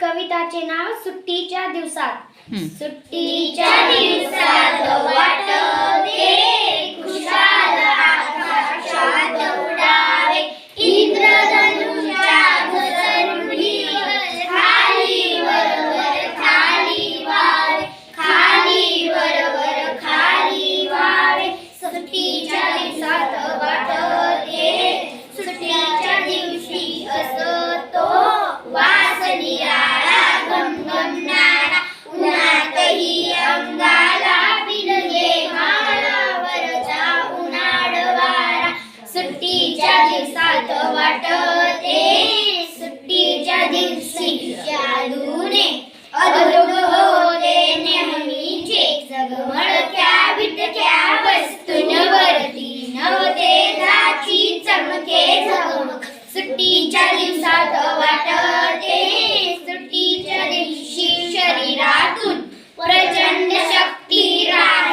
कविताचे नाव सुट्टीच्या दिवसात. सुट्टीच्या दिवसात वाटते सुट्टीच्या दिवसात वाटते. सुट्टीच्या दिवशी जादूने अदोग होते. नेहमीचे जगमळ त्या बिटक्या वस्तूंवरती नव्हते. दाची चमके झमक सुट्टीच्या दिवसात वाटते. सुट्टीच्या दिवशी शरीरातून प्रचंड शक्ती राहते.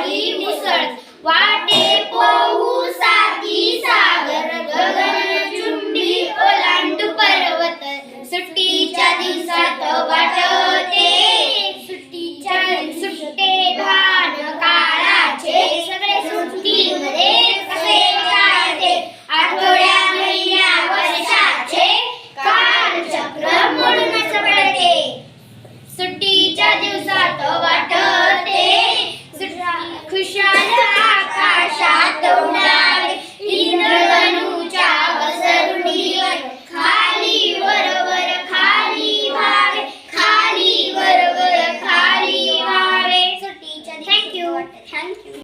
Thank you.